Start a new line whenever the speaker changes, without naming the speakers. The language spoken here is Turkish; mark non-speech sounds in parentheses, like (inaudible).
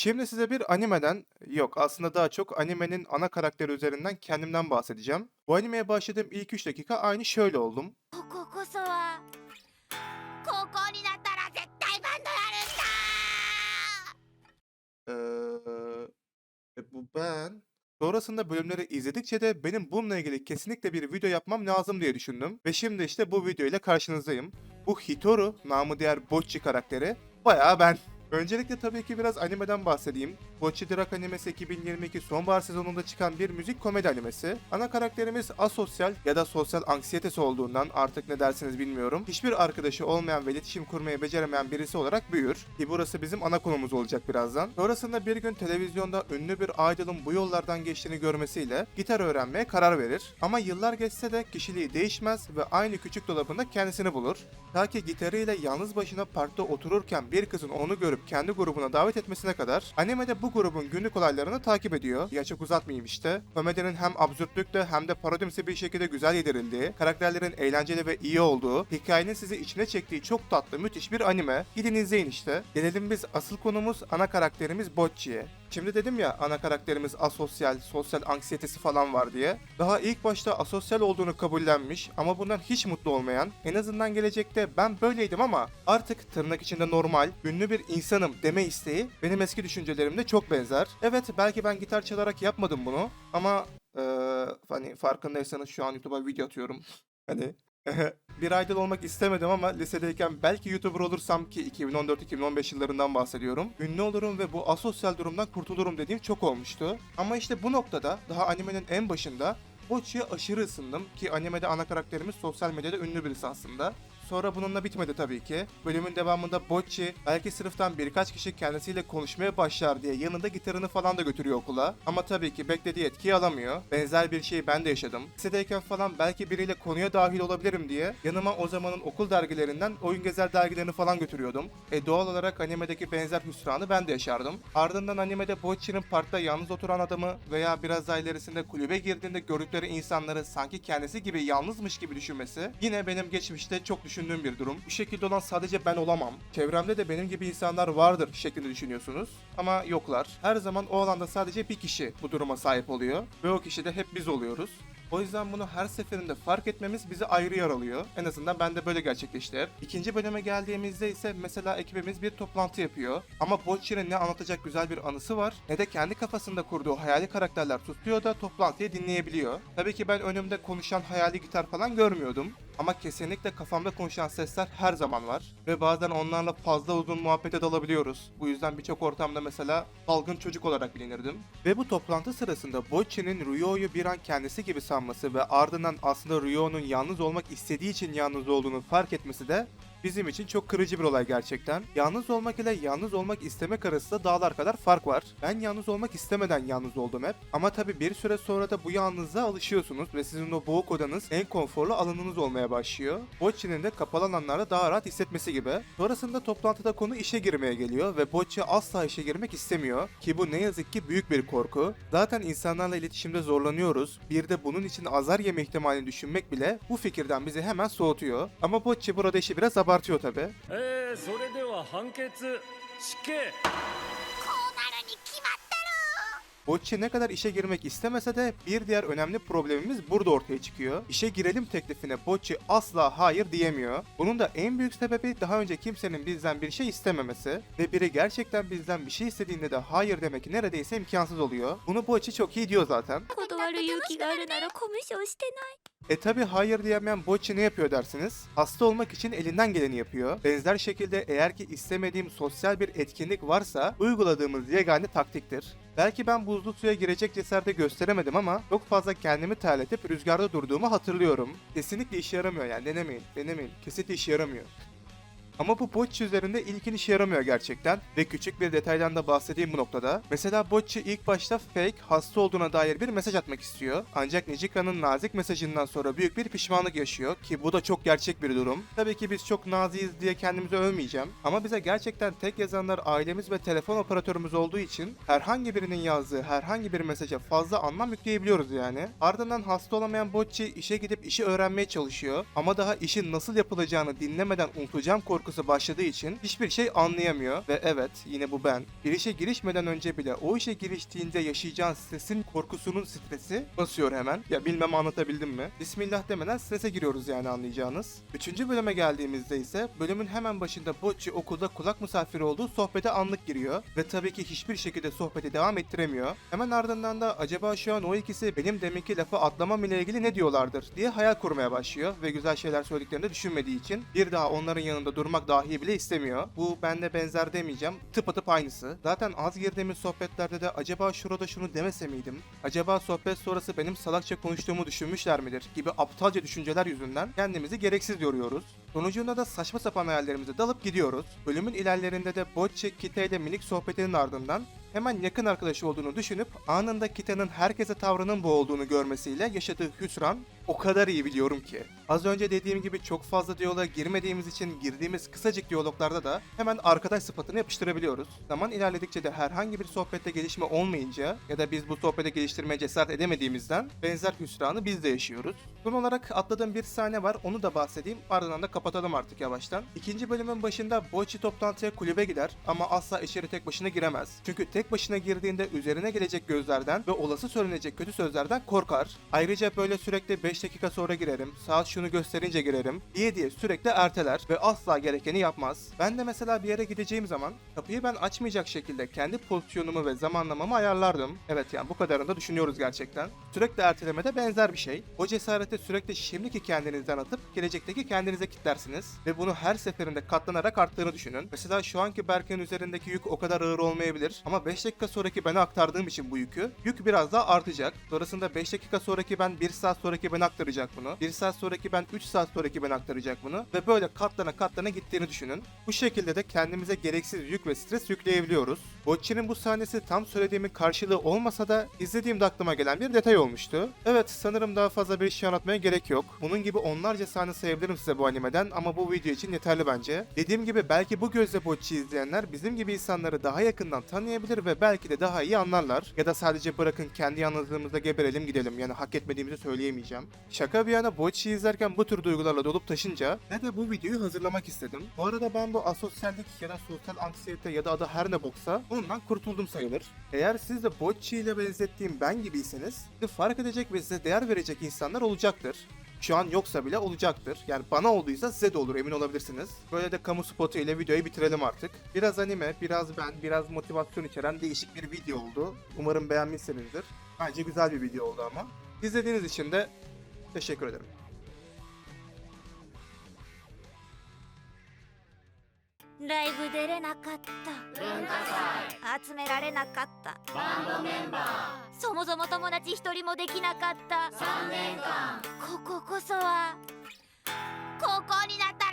Şimdi size bir animeden, yok aslında daha çok animenin ana karakteri üzerinden kendimden bahsedeceğim. Bu animeye başladığım ilk 3 dakika aynı şöyle oldum. Ee, e, bu ben. Sonrasında bölümleri izledikçe de benim bununla ilgili kesinlikle bir video yapmam lazım diye düşündüm. Ve şimdi işte bu video ile karşınızdayım. Bu Hitoru, namı diğer Bocchi karakteri, bayağı ben. Öncelikle tabii ki biraz animeden bahsedeyim. Bocchi Drak animesi 2022 sonbahar sezonunda çıkan bir müzik komedi animesi. Ana karakterimiz asosyal ya da sosyal anksiyetesi olduğundan artık ne dersiniz bilmiyorum. Hiçbir arkadaşı olmayan ve iletişim kurmayı beceremeyen birisi olarak büyür. Ki burası bizim ana konumuz olacak birazdan. Sonrasında bir gün televizyonda ünlü bir idol'ın bu yollardan geçtiğini görmesiyle gitar öğrenmeye karar verir. Ama yıllar geçse de kişiliği değişmez ve aynı küçük dolabında kendisini bulur. Ta ki gitarıyla yalnız başına parkta otururken bir kızın onu görüp kendi grubuna davet etmesine kadar animede bu grubun günlük olaylarını takip ediyor. Ya uzatmayayım işte. Komedinin hem absürtlükle hem de parodimsi bir şekilde güzel yedirildiği, karakterlerin eğlenceli ve iyi olduğu, hikayenin sizi içine çektiği çok tatlı müthiş bir anime. Gidin izleyin işte. Gelelim biz asıl konumuz ana karakterimiz Bocchi'ye. Şimdi dedim ya ana karakterimiz asosyal, sosyal anksiyetesi falan var diye. Daha ilk başta asosyal olduğunu kabullenmiş ama bundan hiç mutlu olmayan, en azından gelecekte ben böyleydim ama artık tırnak içinde normal, ünlü bir insanım deme isteği benim eski düşüncelerimle çok benzer. Evet belki ben gitar çalarak yapmadım bunu ama eee, hani farkındaysanız şu an YouTube'a video atıyorum. Hani (laughs) bir idol olmak istemedim ama lisedeyken belki YouTuber olursam ki 2014-2015 yıllarından bahsediyorum. Ünlü olurum ve bu asosyal durumdan kurtulurum dediğim çok olmuştu. Ama işte bu noktada daha animenin en başında Bocchi'ye aşırı ısındım ki animede ana karakterimiz sosyal medyada ünlü birisi aslında. Sonra bununla bitmedi tabii ki. Bölümün devamında Bocchi belki sınıftan birkaç kişi kendisiyle konuşmaya başlar diye yanında gitarını falan da götürüyor okula. Ama tabii ki beklediği etkiyi alamıyor. Benzer bir şeyi ben de yaşadım. Lisedeyken falan belki biriyle konuya dahil olabilirim diye yanıma o zamanın okul dergilerinden oyun gezer dergilerini falan götürüyordum. E doğal olarak animedeki benzer hüsranı ben de yaşardım. Ardından animede Bocchi'nin parkta yalnız oturan adamı veya biraz daha ilerisinde kulübe girdiğinde gördükleri insanları sanki kendisi gibi yalnızmış gibi düşünmesi yine benim geçmişte çok düşündüğüm bir durum. Bu şekilde olan sadece ben olamam. Çevremde de benim gibi insanlar vardır şeklinde düşünüyorsunuz. Ama yoklar. Her zaman o alanda sadece bir kişi bu duruma sahip oluyor. Ve o kişi de hep biz oluyoruz. O yüzden bunu her seferinde fark etmemiz bizi ayrı yaralıyor. En azından bende böyle gerçekleşti hep. İkinci bölüme geldiğimizde ise mesela ekibimiz bir toplantı yapıyor. Ama Bocchi'nin ne anlatacak güzel bir anısı var ne de kendi kafasında kurduğu hayali karakterler tutuyor da toplantıyı dinleyebiliyor. Tabii ki ben önümde konuşan hayali gitar falan görmüyordum. Ama kesinlikle kafamda konuşan sesler her zaman var. Ve bazen onlarla fazla uzun muhabbete dalabiliyoruz. Bu yüzden birçok ortamda mesela dalgın çocuk olarak bilinirdim. Ve bu toplantı sırasında Bocchi'nin Ryo'yu bir an kendisi gibi sanması ve ardından aslında Ryo'nun yalnız olmak istediği için yalnız olduğunu fark etmesi de bizim için çok kırıcı bir olay gerçekten. Yalnız olmak ile yalnız olmak istemek arasında dağlar kadar fark var. Ben yalnız olmak istemeden yalnız oldum hep. Ama tabi bir süre sonra da bu yalnızlığa alışıyorsunuz ve sizin o boğuk odanız en konforlu alanınız olmaya başlıyor. Bocchi'nin de kapalı alanlarda daha rahat hissetmesi gibi. Sonrasında toplantıda konu işe girmeye geliyor ve Bocchi asla işe girmek istemiyor. Ki bu ne yazık ki büyük bir korku. Zaten insanlarla iletişimde zorlanıyoruz. Bir de bunun için azar yeme ihtimalini düşünmek bile bu fikirden bizi hemen soğutuyor. Ama Bocchi burada işi biraz abartıyor
abartıyor tabi. Eee, sore de wa şike.
Bocce ne kadar işe girmek istemese de bir diğer önemli problemimiz burada ortaya çıkıyor. İşe girelim teklifine Bocce asla hayır diyemiyor. Bunun da en büyük sebebi daha önce kimsenin bizden bir şey istememesi ve biri gerçekten bizden bir şey istediğinde de hayır demek neredeyse imkansız oluyor. Bunu Bocce çok iyi diyor zaten. E tabi hayır diyemeyen Boçi ne yapıyor dersiniz? Hasta olmak için elinden geleni yapıyor. Benzer şekilde eğer ki istemediğim sosyal bir etkinlik varsa uyguladığımız yegane taktiktir. Belki ben buzlu suya girecek cesareti gösteremedim ama çok fazla kendimi terletip rüzgarda durduğumu hatırlıyorum. Kesinlikle işe yaramıyor yani denemeyin, denemeyin. Kesinlikle işe yaramıyor. Ama bu Bocci üzerinde ilkin işe yaramıyor gerçekten ve küçük bir detaydan da bahsedeyim bu noktada. Mesela Bocci ilk başta fake, hasta olduğuna dair bir mesaj atmak istiyor. Ancak Nijika'nın nazik mesajından sonra büyük bir pişmanlık yaşıyor ki bu da çok gerçek bir durum. Tabii ki biz çok naziyiz diye kendimizi övmeyeceğim ama bize gerçekten tek yazanlar ailemiz ve telefon operatörümüz olduğu için herhangi birinin yazdığı herhangi bir mesaja fazla anlam yükleyebiliyoruz yani. Ardından hasta olamayan Bocci işe gidip işi öğrenmeye çalışıyor ama daha işin nasıl yapılacağını dinlemeden unutacağım korkusu korkusu başladığı için hiçbir şey anlayamıyor ve evet yine bu ben. Bir işe girişmeden önce bile o işe giriştiğinde yaşayacağın stresin korkusunun stresi basıyor hemen. Ya bilmem anlatabildim mi? Bismillah demeden strese giriyoruz yani anlayacağınız. Üçüncü bölüme geldiğimizde ise bölümün hemen başında Bocci okulda kulak misafiri olduğu sohbete anlık giriyor ve tabii ki hiçbir şekilde sohbeti devam ettiremiyor. Hemen ardından da acaba şu an o ikisi benim deminki lafı atlamam ile ilgili ne diyorlardır diye hayal kurmaya başlıyor ve güzel şeyler söylediklerini düşünmediği için bir daha onların yanında durmak dahi bile istemiyor. Bu bende benzer demeyeceğim. Tıpatıp aynısı. Zaten az girdiğimiz sohbetlerde de acaba şurada şunu demese miydim? Acaba sohbet sonrası benim salakça konuştuğumu düşünmüşler midir? gibi aptalca düşünceler yüzünden kendimizi gereksiz yoruyoruz. Sonucunda da saçma sapan hayallerimize dalıp gidiyoruz. Bölümün ilerlerinde de Bocce Kita ile minik sohbetinin ardından hemen yakın arkadaşı olduğunu düşünüp anında Kita'nın herkese tavrının bu olduğunu görmesiyle yaşadığı hüsran o kadar iyi biliyorum ki. Az önce dediğim gibi çok fazla diyaloğa girmediğimiz için girdiğimiz kısacık diyaloglarda da hemen arkadaş sıfatını yapıştırabiliyoruz. Zaman ilerledikçe de herhangi bir sohbette gelişme olmayınca ya da biz bu sohbeti geliştirmeye cesaret edemediğimizden benzer hüsranı biz de yaşıyoruz. Son olarak atladığım bir sahne var onu da bahsedeyim ardından da kapatalım artık yavaştan. İkinci bölümün başında Boichi toplantıya kulübe gider ama asla içeri tek başına giremez. Çünkü tek başına girdiğinde üzerine gelecek gözlerden ve olası söylenecek kötü sözlerden korkar. Ayrıca böyle sürekli 5 dakika sonra girerim, saat şunu gösterince girerim diye diye sürekli erteler ve asla gerekeni yapmaz. Ben de mesela bir yere gideceğim zaman kapıyı ben açmayacak şekilde kendi pozisyonumu ve zamanlamamı ayarlardım. Evet yani bu kadarını da düşünüyoruz gerçekten. Sürekli erteleme de benzer bir şey. O cesareti sürekli şimdiki kendinizden atıp gelecekteki kendinize kitlersiniz ve bunu her seferinde katlanarak arttığını düşünün. Mesela şu anki Berk'in üzerindeki yük o kadar ağır olmayabilir ama 5 dakika sonraki bana aktardığım için bu yükü yük biraz daha artacak. Sonrasında 5 dakika sonraki ben 1 saat sonraki ben aktaracak bunu. 1 saat sonraki ben 3 saat sonraki ben aktaracak bunu ve böyle katlana katlana gittiğini düşünün. Bu şekilde de kendimize gereksiz yük ve stres yükleyebiliyoruz. Bocci'nin bu sahnesi tam söylediğimin karşılığı olmasa da izlediğimde aklıma gelen bir detay olmuştu. Evet sanırım daha fazla bir şey anlatmaya gerek yok. Bunun gibi onlarca sahne sayabilirim size bu animeden ama bu video için yeterli bence. Dediğim gibi belki bu gözle Bocci izleyenler bizim gibi insanları daha yakından tanıyabilir ve belki de daha iyi anlarlar. Ya da sadece bırakın kendi yalnızlığımızda geberelim gidelim yani hak etmediğimizi söyleyemeyeceğim. Şaka bir yana Bocci izlerken bu tür duygularla dolup taşınca ne de bu videoyu hazırlamak istedim. Bu arada ben bu asosyallik ya da sosyal anksiyete ya da adı her ne boksa ondan kurtuldum sayılır. Eğer siz de Bocci ile benzettiğim ben gibiyseniz fark edecek ve size değer verecek insanlar olacaktır. Şu an yoksa bile olacaktır. Yani bana olduysa size de olur emin olabilirsiniz. Böyle de kamu spotu ile videoyu bitirelim artık. Biraz anime, biraz ben, biraz motivasyon içeren değişik bir video oldu. Umarım beğenmişsinizdir. Bence güzel bir video oldu ama. İzlediğiniz için de Teşekkür「
ライブ出れなかった。文化祭。集められなかった。バンドメンバそもそも友達一人もできなかった。3年間。こここそはここになった。